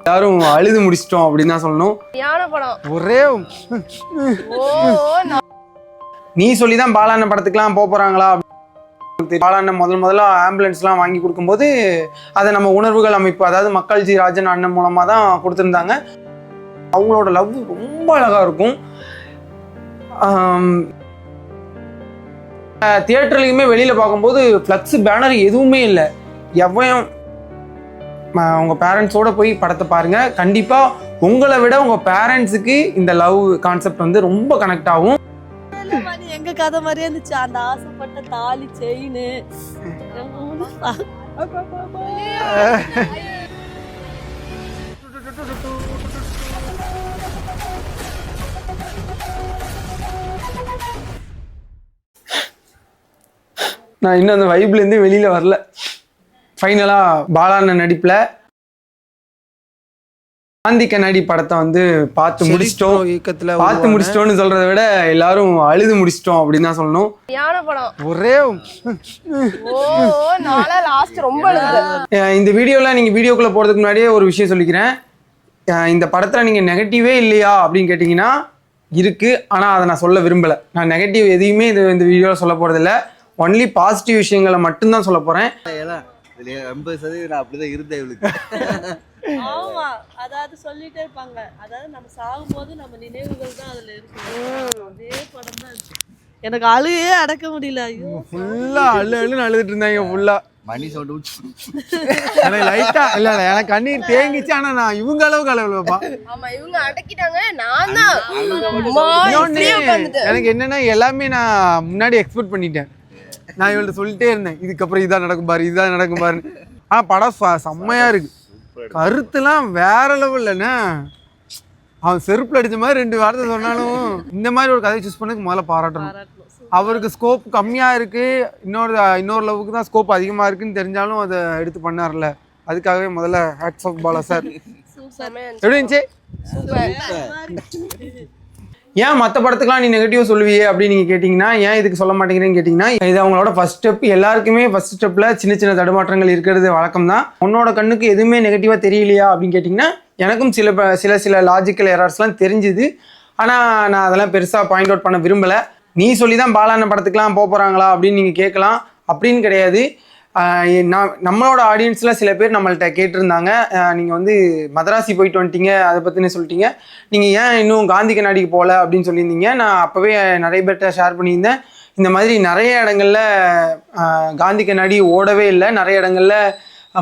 எல்லாரும் அழுது முடிச்சிட்டோம் அப்படின்னு தான் சொல்லணும். ஒரே நீ சொல்லி தான் பாலாண்ணன் படத்துக்குலாம் போக போகிறாங்களா பாலாண்ணன் முதல் முதல்ல ஆம்புலன்ஸ்லாம் வாங்கி கொடுக்கும்போது அதை நம்ம உணர்வுகள் அமைப்பு அதாவது மக்கள் ஜி ராஜன் அண்ணன் மூலமாக தான் கொடுத்துருந்தாங்க. அவங்களோட லவ் ரொம்ப அழகாக இருக்கும். தியேட்டர்லையுமே வெளியில் பார்க்கும்போது ஃப்ளக்ஸ் பேனர் எதுவுமே இல்லை. எவன் ம- உங்க பேரண்ட்ஸோட போய் படத்தை பாருங்க. கண்டிப்பா உங்களை விட உங்க பேரண்ட்ஸுக்கு இந்த லவ் கான்செப்ட் வந்து ரொம்ப கனெக்ட் ஆகும். எங்க கதை மாதிரியே இருந்துச்சு. அந்த ஆசைப்பட்ட தாலி செயின் நான் இன்னும் அந்த வைப்ல இருந்து வெளியில வரல. ஃபைனலா பாலாண்ணன் நடிப்புல காந்தி கண்ணாடி படத்தை வந்து பார்த்து முடிச்சிட்டோம். இயக்கத்துல பார்த்து முடிச்சிட்டோம்னு சொல்றதை விட எல்லாரும் அழுது முடிச்சிட்டோம் அப்படின்னு தான் சொல்லணும். யான படம். ஒரே ஓ நாளா லாஸ்ட் ரொம்ப அழுகுது அஹ் இந்த வீடியோல நீங்க வீடியோக்குள்ள போறதுக்கு முன்னாடியே ஒரு விஷயம் சொல்லிக்கிறேன். இந்த படத்துல நீங்க நெகட்டிவே இல்லையா அப்படின்னு கேட்டிங்கன்னா இருக்கு. ஆனா அதை நான் சொல்ல விரும்பல. நான் நெகட்டிவ் எதையுமே இது இந்த வீடியோவில் சொல்ல போறதில்ல. ஒன்லி பாசிட்டிவ் விஷயங்களை மட்டும்தான் சொல்ல போறேன். எல்லாம் இதுல எண்பது சதவீதம் நான் அப்படிதான் இருந்தேன் இவளுக்கு. ஆமா அதாவது சொல்லிட்டே இருப்பாங்க. அதாவது நம்ம சாகும்போது நம்ம நினைவுகள் தான் அதுல இருக்கு. அதே படம் தான். எனக்கு அழுகையே அடக்க முடியல. ஐயோ ஃபுல்லா அழு அழுன்னு அழுதுட்டு இருந்தாங்க ஃபுல்லா மணி சவுண்ட் எனக்கு லைட்டா இல்ல இல்ல எனக்கு கண்ணீர் தேங்கிச்சு ஆனா நான் இவங்க அளவுக்கு அழுவலப்பா ஆமா இவங்க அடக்கிட்டாங்க நான் தான். எனக்கு என்னன்னா எல்லாமே நான் முன்னாடி எக்ஸ்பெக்ட் பண்ணிட்டேன். நான் இவள்கிட்ட சொல்லிட்டே இருந்தேன். இதுக்கப்புறம் இதான் நடக்கும் பாரு இதான் நடக்கும் பாரு ஆனா படம் ச- செம்மையா இருக்கு. கருத்துலாம் வேற லெவல்லண்ணே அவன் செருப்புல அடிச்ச மாதிரி ரெண்டு வார்த்தை சொன்னாலும் இந்த மாதிரி ஒரு கதையை சூஸ் பண்ணதுக்கு முதல்ல பாராட்டணும். அவருக்கு ஸ்கோப் கம்மியா இருக்கு. இன்னொரு இன்னொரு லவ்வுக்கு தான் ஸ்கோப் அதிகமா இருக்குன்னு தெரிஞ்சாலும் அதை எடுத்து பண்ணார்ல. அதுக்காகவே முதல்ல ஹேட்ஸ் ஆஃப் பாலா சார் எப்படி இருந்துச்சு? ஏன் மற்ற படத்துக்குலாம் நீ நெகட்டிவ் சொல்லுவியே அப்படின்னு நீங்கள் கேட்டிங்கன்னா ஏன் இதுக்கு சொல்ல மாட்டேங்கிறேன்னு கேட்டிங்கன்னா இது அவங்களோட ஃபஸ்ட் ஸ்டெப் எல்லாருக்குமே ஃபஸ்ட் ஸ்டெப்பில் சின்ன சின்ன தடுமாற்றங்கள் இருக்கிறது வழக்கம் தான் உன்னோட கண்ணுக்கு எதுவுமே நெகட்டிவாக தெரியலையா அப்படின்னு கேட்டிங்கன்னா எனக்கும் சில ப- சில சில லாஜிக்கல் எரர்ஸ்லாம் தெரிஞ்சுது. ஆனால் நான் அதெல்லாம் பெருசாக பாயிண்ட் அவுட் பண்ண விரும்பலை. நீ சொல்லி தான் பாலான படத்துக்குலாம் போக போகிறாங்களா அப்படின்னு நீங்கள் கேட்கலாம். அப்படின்னு கிடையாது. நான் நம்மளோட ஆடியன்ஸில் சில பேர் நம்மள்கிட்ட கேட்டிருந்தாங்க. நீங்கள் வந்து மதராசி போயிட்டு வந்துட்டீங்க அதை பற்றினே சொல்லிட்டீங்க. நீங்கள் ஏன் இன்னும் காந்தி கண்ணாடிக்கு போகல அப்படின்னு சொல்லியிருந்தீங்க. நான் அப்போவே நிறைய பேர்கிட்ட ஷேர் பண்ணியிருந்தேன். இந்த மாதிரி நிறைய இடங்கள்ல காந்தி கண்ணாடி ஓடவே இல்லை. நிறைய இடங்கள்ல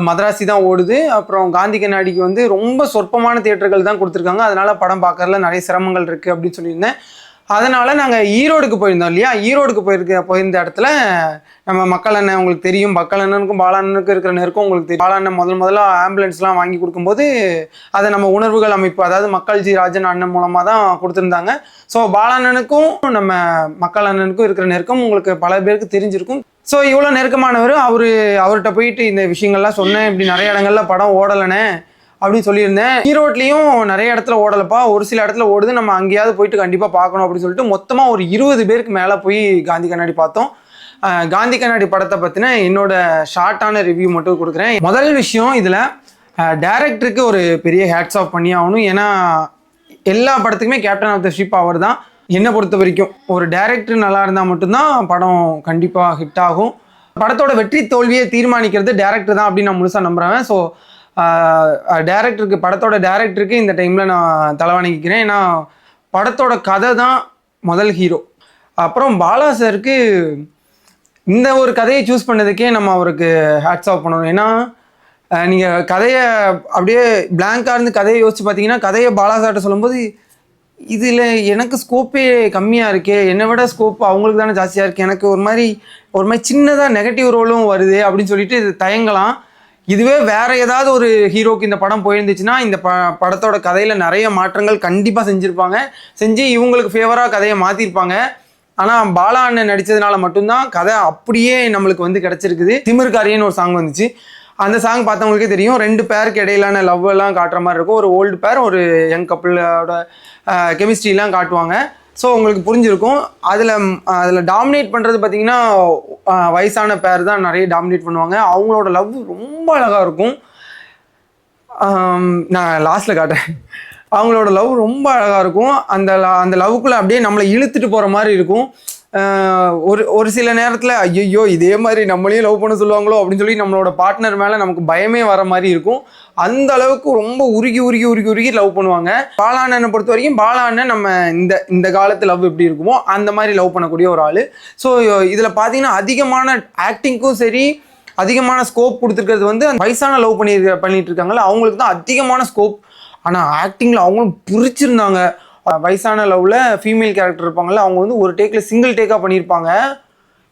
மதராசி தான் ஓடுது. அப்புறம் காந்தி கண்ணாடிக்கு வந்து ரொம்ப சொற்பமான தேட்டர்கள் தான் கொடுத்துருக்காங்க. அதனால் படம் பார்க்கறதுல நிறைய சிரமங்கள் இருக்குது அப்படின்னு சொல்லியிருந்தேன். அதனால் நாங்கள் ஈரோடுக்கு போயிருந்தோம் இல்லையா? ஈரோடுக்கு போயிருக்க போயிருந்த இடத்துல நம்ம மக்கள் அண்ணன் உங்களுக்கு தெரியும் மக்கள் அண்ணனுக்கும் பாலாண்ணனுக்கும் இருக்கிற நெருக்கம் உங்களுக்கு தெரியும். பாலாண்ணன் முதல் முதல்ல ஆம்புலன்ஸ்லாம் வாங்கி கொடுக்கும்போது அதை நம்ம உணர்வுகள் அமைப்பு அதாவது மக்கள் ஜி ராஜன் அண்ணன் மூலமாக தான் கொடுத்துருந்தாங்க. ஸோ பாலாண்ணனுக்கும் நம்ம மக்கள் அண்ணனுக்கும் இருக்கிற நெருக்கம் உங்களுக்கு பல பேருக்கு தெரிஞ்சிருக்கும். ஸோ இவ்வளோ நெருக்கமானவர் அவர் அவர்கிட்ட போயிட்டு இந்த விஷயங்கள்லாம் சொன்னேன். இப்படி நிறைய இடங்கள்ல படம் ஓடலைனே. அப்படின்னு சொல்லியிருந்தேன். ஈரோட்லேயும் நிறைய இடத்துல ஓடலப்பா. ஒரு சில இடத்துல ஓடுது. நம்ம அங்கேயாவது போயிட்டு கண்டிப்பாக பார்க்கணும் அப்படின்னு சொல்லிட்டு மொத்தமாக ஒரு இருபது பேருக்கு மேலே போய் காந்தி கண்ணாடி பார்த்தோம். காந்தி கண்ணாடி படத்தை பற்றின என்னோட ஷார்ட்டான ரிவ்யூ மட்டும் கொடுக்குறேன். முதல் விஷயம் இதில் டேரக்டருக்கு ஒரு பெரிய ஹேட்ஸ் ஆஃப் பண்ணி ஆகணும். ஏன்னா எல்லா படத்துக்குமே கேப்டன் ஆஃப் த ஷிப் அவர் தான். என்னை பொறுத்த வரைக்கும் ஒரு டேரக்டர் நல்லா இருந்தால் மட்டும்தான் படம் கண்டிப்பாக ஹிட் ஆகும். படத்தோட வெற்றி தோல்வியை தீர்மானிக்கிறது டேரக்டர் தான் அப்படின்னு நான் முழுசாக நம்புகிறேன் ஸோ டேரக்டருக்கு படத்தோட டேரக்டருக்கு இந்த டைமில் நான் தலைவணங்கிக்கிறேன் ஏன்னா படத்தோட கதை தான் முதல் ஹீரோ அப்புறம் பாலா சாருக்கு இந்த ஒரு கதையை சூஸ் பண்ணதுக்கே நம்ம அவருக்கு ஹேட்ஸ் ஆஃப் பண்ணணும். ஏன்னா நீங்கள் கதையை அப்படியே பிளாங்காக இருந்து கதையை யோசிச்சு பார்த்தீங்கன்னா கதையை பாலாசார்ட்ட சொல்லும்போது இதில் எனக்கு ஸ்கோப்பே கம்மியாக இருக்கே. என்னை விட ஸ்கோப் அவங்களுக்கு தானே ஜாஸ்தியாக இருக்குது எனக்கு ஒரு மாதிரி ஒரு மாதிரி சின்னதாக நெகட்டிவ் ரோலும் வருது அப்படின்னு சொல்லிட்டு இது தயங்கலாம். இதுவே வேற ஏதாவது ஒரு ஹீரோக்கு இந்த படம் போயிருந்துச்சுன்னா இந்த ப படத்தோட கதையில் நிறைய மாற்றங்கள் கண்டிப்பாக செஞ்சுருப்பாங்க. செஞ்சு இவங்களுக்கு ஃபேவராக கதையை மாற்றிருப்பாங்க ஆனால் பாலா அண்ணன் நடித்ததுனால மட்டும்தான் கதை அப்படியே நம்மளுக்கு வந்து கிடச்சிருக்குது. திமிர்காரியன்னு ஒரு சாங் வந்துச்சு. அந்த சாங் பார்த்தவங்களுக்கே தெரியும். ரெண்டு பேருக்கு இடையிலான லவ் எல்லாம் காட்டுற மாதிரி இருக்கும். ஒரு ஓல்டு பேர் ஒரு யங் கப்பிளோட கெமிஸ்ட்ரிலாம் காட்டுவாங்க. ஸோ உங்களுக்கு புரிஞ்சிருக்கும். அதில் அதில் டாமினேட் பண்ணுறது பார்த்தீங்கன்னா வயசான பேர் தான் நிறைய டாமினேட் பண்ணுவாங்க. அவங்களோட லவ் ரொம்ப அழகாக இருக்கும். நான் லாஸ்ட்டில் காட்டுறேன். அவங்களோட லவ் ரொம்ப அழகாக இருக்கும். அந்த அந்த லவ்க்குள்ளே அப்படியே நம்மளை இழுத்துட்டு போகிற மாதிரி இருக்கும். ஒரு ஒரு சில நேரத்தில் ஐயோ இதே மாதிரி நம்மளையும் லவ் பண்ண சொல்லுவாங்களோ அப்படின்னு சொல்லி நம்மளோட பார்ட்னர் மேலே நமக்கு பயமே வர மாதிரி இருக்கும். அந்த அளவுக்கு ரொம்ப உருகி உருகி உருகி உருகி லவ் பண்ணுவாங்க. பாலாண்ணனை பொறுத்த வரைக்கும் பாலாண்ணன் நம்ம இந்த இந்த காலத்து லவ் எப்படி இருக்குமோ அந்த மாதிரி லவ் பண்ணக்கூடிய ஒரு ஆள். ஸோ இதில் பார்த்தீங்கன்னா அதிகமான ஆக்டிங்க்கும் சரி அதிகமான ஸ்கோப் கொடுத்துருக்கிறது வந்து அந்த வயசான லவ் பண்ணி பண்ணிட்டு இருக்காங்கல்ல அவங்களுக்கு தான் அதிகமான ஸ்கோப் ஆனால் ஆக்டிங்கில் அவங்களும் பிரிச்சிருந்தாங்க. வயசான லவ்வில் ஃபீமேல் கேரக்டர் இருப்பாங்கல்ல அவங்க வந்து ஒரு டேக்கில் சிங்கிள் டேக்காக பண்ணியிருப்பாங்க.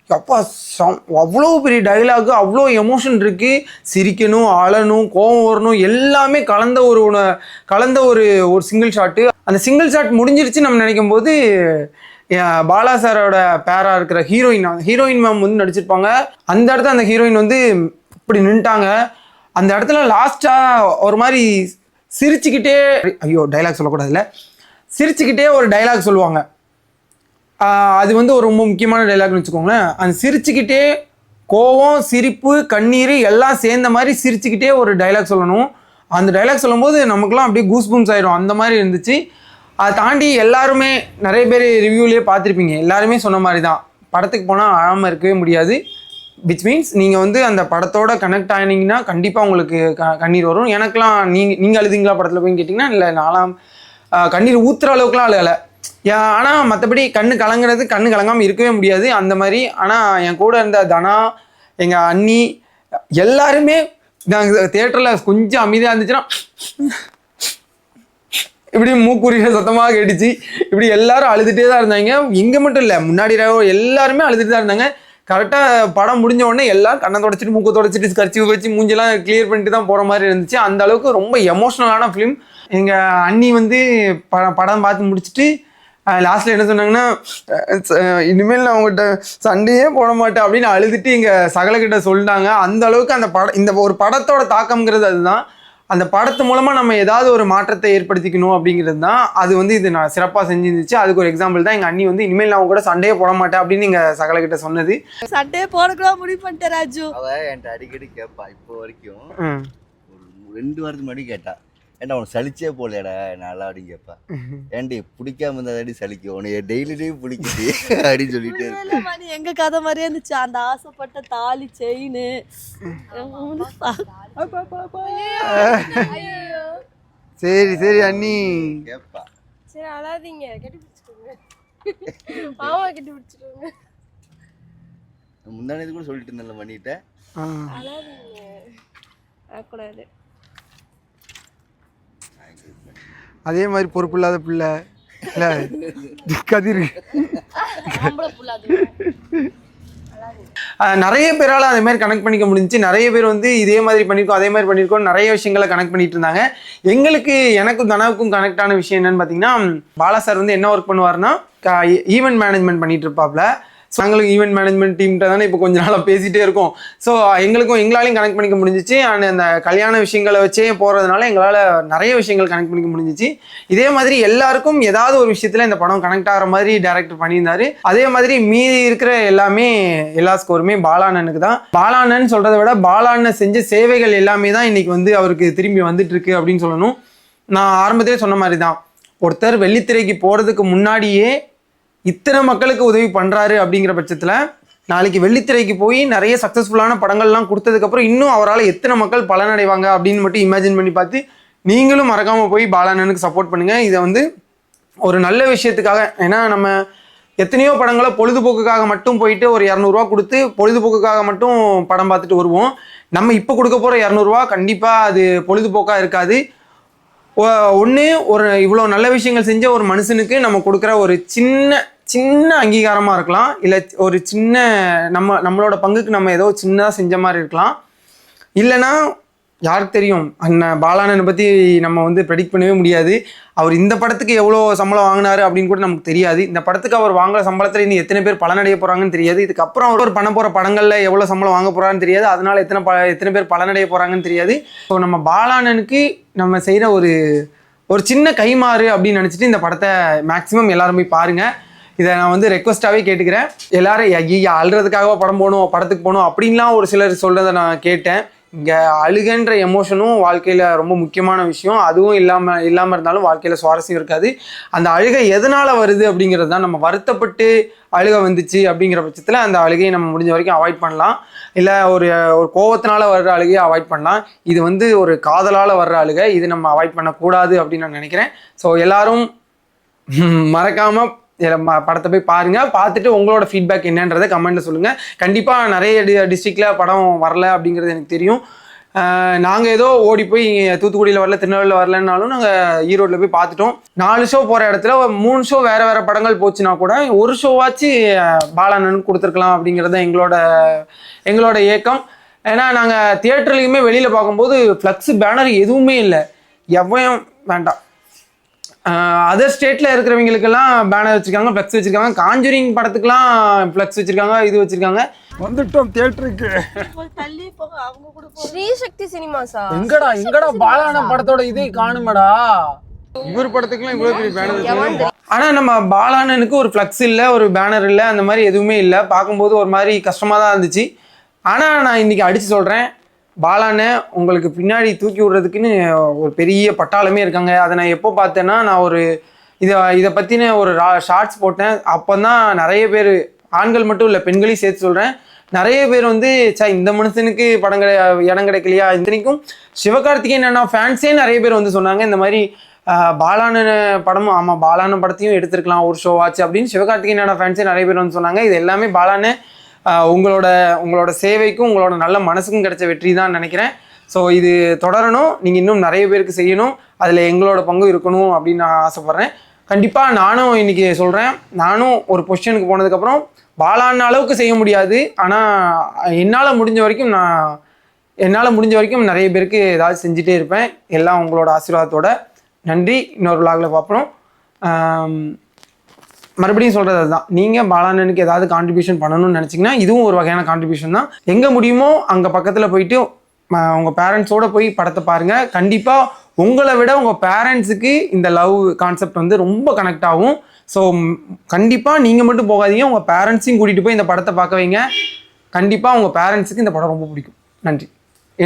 அப்பா சம் அவ்வளோ பெரிய டைலாகு அவ்வளோ எமோஷன் இருக்குது சிரிக்கணும் அழணும் கோவம் வரணும் எல்லாமே கலந்த ஒரு உண- கலந்த ஒரு ஒரு சிங்கிள் ஷாட்டு அந்த சிங்கிள் ஷாட் முடிஞ்சிருச்சு நம்ம நினைக்கும் போது பாலா சாரோட பேரா இருக்கிற ஹீரோயின் ஹீரோயின் மேம் வந்து நடிச்சிருப்பாங்க. அந்த இடத்துல அந்த ஹீரோயின் வந்து இப்படி நின்ட்டாங்க. அந்த இடத்துல லாஸ்ட்டாக ஒரு மாதிரி சிரிச்சுக்கிட்டே ஐயோ டைலாக் சொல்லக்கூடாதுல்ல. சிரிச்சுக்கிட்டே ஒரு டைலாக் சொல்லுவாங்க. அது வந்து ஒரு ரொம்ப முக்கியமான டைலாக்னு வச்சுக்கோங்களேன். அந்த சிரிச்சுக்கிட்டே கோவம் சிரிப்பு கண்ணீர் எல்லாம் சேர்ந்த மாதிரி சிரிச்சுக்கிட்டே ஒரு டைலாக் சொல்லணும். அந்த டைலாக் சொல்லும்போது நமக்குலாம் அப்படியே கூஸ் ஆயிடும் அந்த மாதிரி இருந்துச்சு. அதை தாண்டி எல்லாருமே நிறைய பேர் ரிவ்யூலேயே பார்த்துருப்பீங்க. எல்லாருமே சொன்ன மாதிரி தான். படத்துக்கு போனால் அழாமல் இருக்கவே முடியாது. விச் மீன்ஸ் நீங்கள் வந்து அந்த படத்தோட கனெக்ட் ஆனீங்கன்னா கண்டிப்பாக உங்களுக்கு க கண்ணீர் வரும். எனக்கெலாம் நீங்கள் நீங்கள் அழுதிங்களா படத்தில் போய் கேட்டிங்கன்னா இல்லை நாலாம் கண்ணீர் ஊத்துற அளவுக்குலாம் அழுகலை. ஆனால் மற்றபடி கண்ணு கலங்குறது கண்ணு கலங்காமல் இருக்கவே முடியாது. அந்த மாதிரி ஆனால் என் கூட இருந்த தனா எங்கள் அண்ணி எல்லாருமே நாங்கள் தேட்டரில் கொஞ்சம் அமைதியாக இருந்துச்சுன்னா இப்படி மூக்குரிய சத்தமாக கேட்டுச்சு. இப்படி எல்லாரும் அழுதுகிட்டே தான் இருந்தாங்க. இங்கே மட்டும் இல்லை முன்னாடி எல்லாருமே அழுதுகிட்டு தான் இருந்தாங்க. கரெக்டாக படம் முடிஞ்ச உடனே எல்லாம் கண்ணை தொடச்சிட்டு மூக்கை தொடச்சிட்டு கரிச்சி வச்சு மூஞ்செல்லாம் கிளியர் பண்ணிட்டு தான் போகிற மாதிரி இருந்துச்சு. அந்த அளவுக்கு ரொம்ப எமோஷ்னலான ஃபிலிம் எங்கள் அண்ணி வந்து ப படம் பார்த்து முடிச்சுட்டு லாஸ்ட்டில் என்ன சொன்னாங்கன்னா இனிமேல் நான் உங்கள்கிட்ட சண்டையே போட மாட்டேன் அப்படின்னு அழுதுட்டு எங்கள் சகலக்கிட்ட சொல்லிட்டாங்க. அந்த அளவுக்கு அந்த படம் இந்த ஒரு படத்தோட தாக்கம்ங்கிறது அதுதான். அந்த படத்து மூலமாக நம்ம ஏதாவது ஒரு மாற்றத்தை ஏற்படுத்திக்கணும் அப்படிங்கிறது தான். அது வந்து இது நான் சிறப்பாக செஞ்சிருந்துச்சு. அதுக்கு ஒரு எக்ஸாம்பிள் தான் எங்கள் அண்ணி வந்து இனிமேல் நான் கூட சண்டையே போட மாட்டேன் அப்படின்னு எங்கள் சகலக்கிட்ட சொன்னது. சண்டையே போடக்கூட முடிவு பண்ணிட்டேன் ராஜு. அவ என்கிட்ட அடிக்கடி கேட்பா இப்போ வரைக்கும் ரெண்டு வாரத்துக்கு முன்னாடி கேட்டா. ஏன்டா உனக்கு சலிச்சே போலையாடா நல்லா அப்படின்னு கேட்பா ஏன்டி பிடிக்காம இருந்தா தாடி சலிக்கும் உனக்கு டெய்லி டெய்லி பிடிக்குது அப்படின்னு சொல்லிட்டு மணி எங்க கதை மாதிரியே இருந்துச்சு. அந்த ஆசைப்பட்ட தாலி செயின். சரி சரி அண்ணி. கேட்பா சரி அழாதீங்க. கட்டி பிடிச்சிக்கோங்க. மாமா கட்டி பிடிச்சிக்கோங்க. முந்தானது கூட சொல்லிட்டு இருந்தேன்ல பண்ணிட்ட ஆ. அழாதீங்க. அழக்கூடாது அதே மாதிரி பொறுப்பு இல்லாத பிள்ளை. இல்லை கதிர். நிறைய பேரால் அதே மாதிரி கனெக்ட் பண்ணிக்க முடிஞ்சுச்சு. நிறைய பேர் வந்து இதே மாதிரி பண்ணியிருக்கோம் அதே மாதிரி பண்ணியிருக்கோம் நிறைய விஷயங்களை கனெக்ட் பண்ணிட்டு இருந்தாங்க. எங்களுக்கு எனக்கும் தனவுக்கும் கனெக்ட் ஆன விஷயம் என்னன்னு பார்த்தீங்கன்னா பாலா சார் வந்து என்ன ஒர்க் பண்ணுவார்னா ஈவெண்ட் மேனேஜ்மெண்ட் பண்ணிட்டு இருப்பாப்ல. ஸோ நாங்களும் ஈவெண்ட் மேனேஜ்மெண்ட் டீம்கிட்ட தானே இப்போ கொஞ்ச நாளாக பேசிகிட்டே இருக்கோம். ஸோ எங்களுக்கும் எங்களாலையும் கனெக்ட் பண்ணிக்க முடிஞ்சிச்சு. அண்ட் அந்த கல்யாண விஷயங்களை வச்சே போகிறதுனால எங்களால் நிறைய விஷயங்கள் கனெக்ட் பண்ணிக்க முடிஞ்சிச்சு. இதே மாதிரி எல்லாருக்கும் ஏதாவது ஒரு விஷயத்தில் இந்த படம் கனெக்ட் ஆகிற மாதிரி டேரக்டர் பண்ணியிருந்தாரு. அதே மாதிரி மீதி இருக்கிற எல்லாமே எல்லா ஸ்கோருமே பாலாண்ணனுக்கு தான். பாலாண்ணன் சொல்கிறத விட பாலாண்ணன் செஞ்ச சேவைகள் எல்லாமே தான் இன்னைக்கு வந்து அவருக்கு திரும்பி வந்துட்டு இருக்கு அப்படின்னு சொல்லணும். நான் ஆரம்பத்திலே சொன்ன மாதிரி தான் ஒருத்தர் வெள்ளித்திரைக்கு போகிறதுக்கு முன்னாடியே இத்தனை மக்களுக்கு உதவி பண்ணுறாரு அப்படிங்கிற பட்சத்தில் நாளைக்கு வெள்ளித்திரைக்கு போய் நிறைய சக்ஸஸ்ஃபுல்லான படங்கள்லாம் கொடுத்ததுக்கப்புறம் இன்னும் அவரால் எத்தனை மக்கள் பலனடைவாங்க அப்படின்னு மட்டும் இமேஜின் பண்ணி பார்த்து நீங்களும் மறக்காமல் போய் பாலாண்ணனுக்கு சப்போர்ட் பண்ணுங்கள் இதை வந்து ஒரு நல்ல விஷயத்துக்காக ஏன்னா நம்ம எத்தனையோ படங்களை பொழுதுபோக்குக்காக மட்டும் போயிட்டு ஒரு இரநூறுவா கொடுத்து பொழுதுபோக்குக்காக மட்டும் படம் பார்த்துட்டு வருவோம். நம்ம இப்போ கொடுக்க போகிற இரநூறுவா கண்டிப்பாக அது பொழுதுபோக்காக இருக்காது. ஒன்று ஒரு இவ்வளோ நல்ல விஷயங்கள் செஞ்ச ஒரு மனுஷனுக்கு நம்ம கொடுக்குற ஒரு சின்ன சின்ன அங்கீகாரமாக இருக்கலாம். இல்லை ஒரு சின்ன நம்ம நம்மளோட பங்குக்கு நம்ம ஏதோ சின்னதாக செஞ்ச மாதிரி இருக்கலாம். இல்லைன்னா யாருக்கு தெரியும்? அண்ணன் பாலானனை பற்றி நம்ம வந்து ப்ரெடிக்ட் பண்ணவே முடியாது. அவர் இந்த படத்துக்கு எவ்வளோ சம்பளம் வாங்கினாரு அப்படின்னு கூட நமக்கு தெரியாது. இந்த படத்துக்கு அவர் வாங்குற சம்பளத்தில் இன்னும் எத்தனை பேர் பலனடைய போகிறாங்கன்னு தெரியாது. இதுக்கப்புறம் அவர் பண்ண போகிற படங்களில் எவ்வளோ சம்பளம் வாங்க போகிறான்னு தெரியாது. அதனால் எத்தனை ப எத்தனை பேர் பலனடைய போகிறாங்கன்னு தெரியாது. ஸோ நம்ம பாலானனுக்கு நம்ம செய்கிற ஒரு ஒரு சின்ன கைமாறு அப்படின்னு நினச்சிட்டு இந்த படத்தை மேக்ஸிமம் எல்லாரும் போய் பாருங்கள் இதை நான் வந்து ரெக்வஸ்ட்டாகவே கேட்டுக்கிறேன். எல்லாரும் ஐயா அழுறதுக்காக படம் போகணும் படத்துக்கு போகணும்? அப்படின்லாம் ஒரு சிலர் சொல்கிறத நான் கேட்டேன். இங்கே அழுகன்ற எமோஷனும் வாழ்க்கையில் ரொம்ப முக்கியமான விஷயம். அதுவும் இல்லாமல் இல்லாமல் இருந்தாலும் வாழ்க்கையில் சுவாரஸ்யம் இருக்காது. அந்த அழுகை எதனால் வருது அப்படிங்கிறது தான் நம்ம வருத்தப்பட்டு அழுகை வந்துச்சு அப்படிங்கிற பட்சத்தில் அந்த அழுகையை நம்ம முடிஞ்ச வரைக்கும் அவாய்ட் பண்ணலாம். இல்லை ஒரு ஒரு கோவத்தினால வர்ற அழுகையை அவாய்ட் பண்ணலாம். இது வந்து ஒரு காதலால் வர்ற அழுகை. இது நம்ம அவாய்ட் பண்ணக்கூடாது அப்படின்னு நான் நினைக்கிறேன். ஸோ எல்லாரும் மறக்காமல் படத்தை போய் பாருங்க. பார்த்துட்டு உங்களோட ஃபீட்பேக் என்னன்றதை கமெண்ட்ல சொல்லுங்க. கண்டிப்பா நிறைய டி டிஸ்ட்ரிக்ட்ல படம் வரல அப்படிங்கிறது எனக்கு தெரியும். நாங்கள் ஏதோ ஓடி போய் தூத்துக்குடியில் வரல திருநெல்வேலியில் வரலன்னாலும் நாங்கள் ஈரோட்டில் போய் பார்த்துட்டோம். நாலு ஷோ போகிற இடத்துல ஒரு மூணு ஷோ வேறு வேறு படங்கள் போச்சுன்னா கூட ஒரு ஷோவாச்சு பாலானனுக்கு கொடுத்துருக்கலாம் அப்படிங்கிறது தான் எங்களோட எங்களோட ஏக்கம். ஏன்னா நாங்கள் தியேட்டர்லையுமே வெளியில் பார்க்கும்போது ஃப்ளக்ஸு பேனர் எதுவுமே இல்லை. எவ்வளோ வேண்டாம். அதர் ஸ்டேட்ல இருக்கிறவங்களுக்கெல்லாம் பேனர் வச்சிருக்காங்க ஃப்ளெக்ஸ் வச்சிருக்காங்க. காஞ்சூரிங் படத்துக்குலாம் ஃப்ளெக்ஸ் வச்சிருக்காங்க இது வச்சிருக்காங்க. வந்துட்டோம் தியேட்டருக்கு ஸ்ரீ சக்தி சினிமாஸா? எங்கடா எங்கடா பாலான படத்தோட இதே காணுமடா? இவர் படத்துக்குலாம் இவ்வளவு பெரிய பேனர் ஆனா நம்ம பாலானனுக்கு ஒரு ஃப்ளெக்ஸ் இல்ல ஒரு பேனர் இல்ல அந்த மாதிரி எதுவுமே இல்ல. பார்க்கும்போது ஒரு மாதிரி கஷ்டமா தான் இருந்துச்சு. ஆனா நான் இன்னைக்கு அடிச்சு சொல்றேன். பாலான உங்களுக்கு பின்னாடி தூக்கி விடுறதுக்குன்னு ஒரு பெரிய பட்டாளமே இருக்காங்க. அதை நான் எப்போ பார்த்தேன்னா நான் ஒரு இதை இதை பற்றின ஒரு ஷார்ட்ஸ் போட்டேன். அப்போ தான் நிறைய பேர் ஆண்கள் மட்டும் இல்லை பெண்களையும் சேர்த்து சொல்கிறேன் நிறைய பேர் வந்து சா இந்த மனுஷனுக்கு படம் கிடை இடம் கிடைக்கலையா? இத்தனைக்கும் சிவகார்த்திகேயன் அண்ணா ஃபேன்ஸே நிறைய பேர் வந்து சொன்னாங்க இந்த மாதிரி பாலான படமும் ஆமாம் பாலான படத்தையும் எடுத்திருக்கலாம் ஒரு ஷோ ஆச்சு அப்படின்னு. சிவகார்த்திகேயன் அண்ணா ஃபேன்ஸே நிறைய பேர் வந்து சொன்னாங்க. இது எல்லாமே பாலான உங்களோட உங்களோட சேவைக்கும் உங்களோட நல்ல மனசுக்கும் கிடைச்ச வெற்றி தான் நினைக்கிறேன். ஸோ இது தொடரணும். நீங்கள் இன்னும் நிறைய பேருக்கு செய்யணும். அதில் எங்களோட பங்கு இருக்கணும் அப்படின்னு நான் ஆசைப்பட்றேன். கண்டிப்பாக நானும் இன்னைக்கு சொல்கிறேன் நானும் ஒரு பொசிஷனுக்கு போனதுக்கப்புறம் பாலான அளவுக்கு செய்ய முடியாது. ஆனால் என்னால் முடிஞ்ச வரைக்கும் நான் என்னால் முடிஞ்ச வரைக்கும் நிறைய பேருக்கு ஏதாவது செஞ்சுட்டே இருப்பேன். எல்லாம் உங்களோட ஆசீர்வாதத்தோட. நன்றி. இன்னொரு விலாகில் பார்ப்போம். மறுபடியும் சொல்கிறது அதுதான். நீங்கள் பாலானனுக்கு ஏதாவது கான்ட்ரிபியூஷன் பண்ணணும்னு நினச்சிங்கன்னா இதுவும் ஒரு வகையான கான்ட்ரிபியூஷன் தான். எங்கே முடியுமோ அங்கே பக்கத்தில் போயிட்டு உங்கள் பேரண்ட்ஸோடு பேரண்ட்ஸோட போய் படத்தை பாருங்கள் கண்டிப்பாக உங்களை விட உங்கள் பேரண்ட்ஸுக்கு இந்த லவ் கான்செப்ட் வந்து ரொம்ப கனெக்ட் ஆகும். ஸோ கண்டிப்பாக நீங்கள் மட்டும் போகாதீங்க. உங்கள் பேரண்ட்ஸையும் கூட்டிகிட்டு போய் இந்த படத்தை பார்க்க வைங்க. கண்டிப்பாக உங்கள் பேரண்ட்ஸுக்கு இந்த படம் ரொம்ப பிடிக்கும். நன்றி.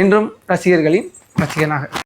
என்றும் ரசிகர்களின் ரசிகனாக.